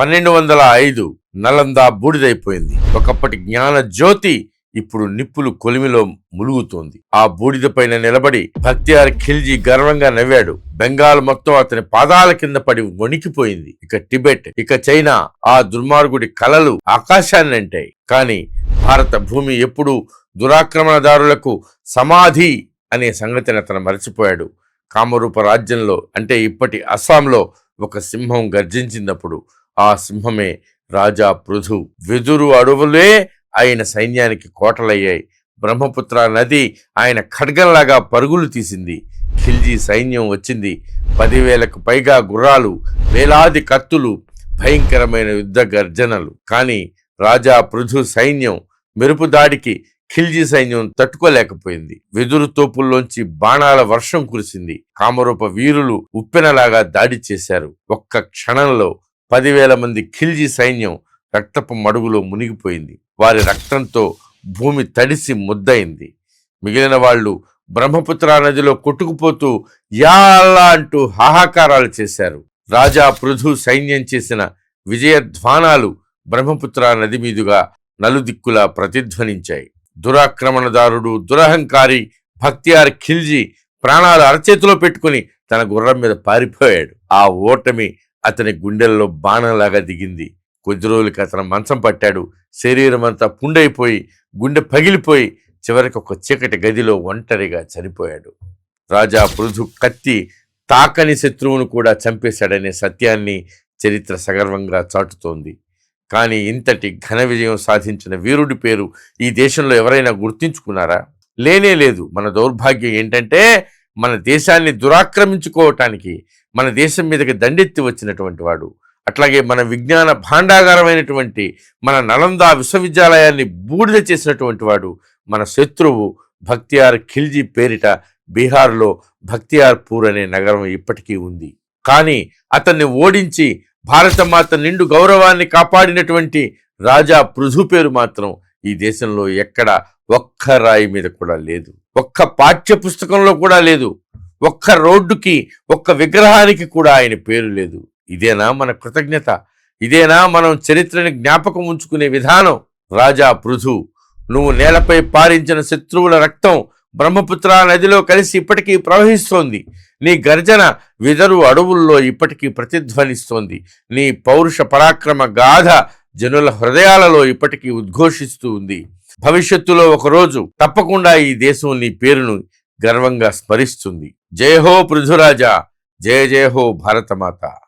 పన్నెండు వందల ఐదు నలందా బూడిదైపోయింది. ఒకప్పటి జ్ఞాన జ్యోతి ఇప్పుడు నిప్పులు కొలిమిలో ములుగుతోంది. ఆ బూడిద పైన నిలబడి భక్తియార్ ఖిల్జీ గర్వంగా నవ్వాడు. బెంగాల్ మొత్తం అతని పాదాల కింద పడి వణికిపోయింది. ఇక టిబెట్ ఇక చైనా ఆ దుర్మార్గుడి కలలు ఆకాశాన్ని అంటాయి కానీ భారత భూమి ఎప్పుడు దురాక్రమణదారులకు సమాధి అనే సంగతిని అతను మరచిపోయాడు. కామరూప రాజ్యంలో అంటే ఇప్పటి అస్సాంలో ఒక సింహం గర్జించినప్పుడు ఆ సింహమే రాజా పృథు. వెదురు అడవులే ఆయన సైన్యానికి కోటలయ్యాయి. బ్రహ్మపుత్ర నది ఆయన ఖడ్గంలాగా పరుగులు తీసింది. ఖిల్జీ సైన్యం వచ్చింది. పదివేలకు పైగా గుర్రాలు వేలాది కత్తులు భయంకరమైన యుద్ధ గర్జనలు. కానీ రాజా పృథు సైన్యం మెరుపు దాడికి ఖిల్జీ సైన్యం తట్టుకోలేకపోయింది. వెదురు తోపుల్లోంచి బాణాల వర్షం కురిసింది. కామరూప వీరులు ఉప్పెనలాగా దాడి చేశారు. ఒక్క క్షణంలో పదివేల మంది ఖిల్జీ సైన్యం రక్తపు మడుగులో మునిగిపోయింది. వారి రక్తంతో భూమి తడిసి ముద్దయింది. మిగిలిన వాళ్ళు బ్రహ్మపుత్ర నదిలో కొట్టుకుపోతూ యాలా అంటూ హాహాకారాలు చేశారు. రాజా పృథు సైన్యం చేసిన విజయధ్వానాలు బ్రహ్మపుత్ర నది మీదుగా నలుదిక్కులా ప్రతిధ్వనించాయి. దురాక్రమణదారుడు దురహంకారి భక్తియార్ ఖిల్జీ ప్రాణాలు అరచేతిలో పెట్టుకుని తన గుర్రం మీద పారిపోయాడు. ఆ ఓటమి అతని గుండెల్లో బాణంలాగా దిగింది. కొద్ది రోజులకి అతను మంచం పట్టాడు. శరీరం అంతా పుండైపోయి గుండె పగిలిపోయి చివరికి ఒక చీకటి గదిలో ఒంటరిగా చనిపోయాడు. రాజా పృథు కత్తి తాకని శత్రువును కూడా చంపేశాడనే సత్యాన్ని చరిత్ర సగర్వంగా చాటుతోంది. కానీ ఇంతటి ఘన విజయం సాధించిన వీరుడి పేరు ఈ దేశంలో ఎవరైనా గుర్తించుకున్నారా? లేనే లేదు. మన దౌర్భాగ్యం ఏంటంటే మన దేశాన్ని దురాక్రమించుకోవటానికి మన దేశం మీదకి దండెత్తి వచ్చినటువంటి వాడు. అట్లాగే మన విజ్ఞాన భాండాగారమైనటువంటి మన నలంద విశ్వవిద్యాలయాన్ని బూడిద చేసినటువంటి వాడు మన శత్రువు భక్తియార్ ఖిల్జీ పేరిట బీహార్లో భక్తియార్ పూర్ అనే నగరం ఇప్పటికీ ఉంది. కానీ అతన్ని ఓడించి భారతమాత నిండు గౌరవాన్ని కాపాడినటువంటి రాజా పృథు పేరు మాత్రం ఈ దేశంలో ఎక్కడ ఒక్క రాయి మీద కూడా లేదు. ఒక్క పాఠ్య పుస్తకంలో కూడా లేదు. ఒక్క రోడ్డుకి ఒక్క విగ్రహానికి కూడా ఆయన పేరు లేదు. ఇదేనా మన కృతజ్ఞత? ఇదేనా మనం చరిత్రని జ్ఞాపకం ఉంచుకునే విధానం? రాజా పృథు నువ్వు నేలపై పారించిన శత్రువుల రక్తం బ్రహ్మపుత్ర నదిలో కలిసి ఇప్పటికీ ప్రవహిస్తోంది. నీ గర్జన విదరు అడవుల్లో ఇప్పటికీ ప్రతిధ్వనిస్తోంది. నీ పౌరుష పరాక్రమ గాథ జనుల హృదయాలలో ఇప్పటికీ ఉద్ఘోషిస్తూ ఉంది. భవిష్యత్తులో ఒకరోజు తప్పకుండా ఈ దేశం నీ పేరును గర్వంగా స్మరిస్తుంది. జయహో పృథురాజా జయ జయహో భారతమాత.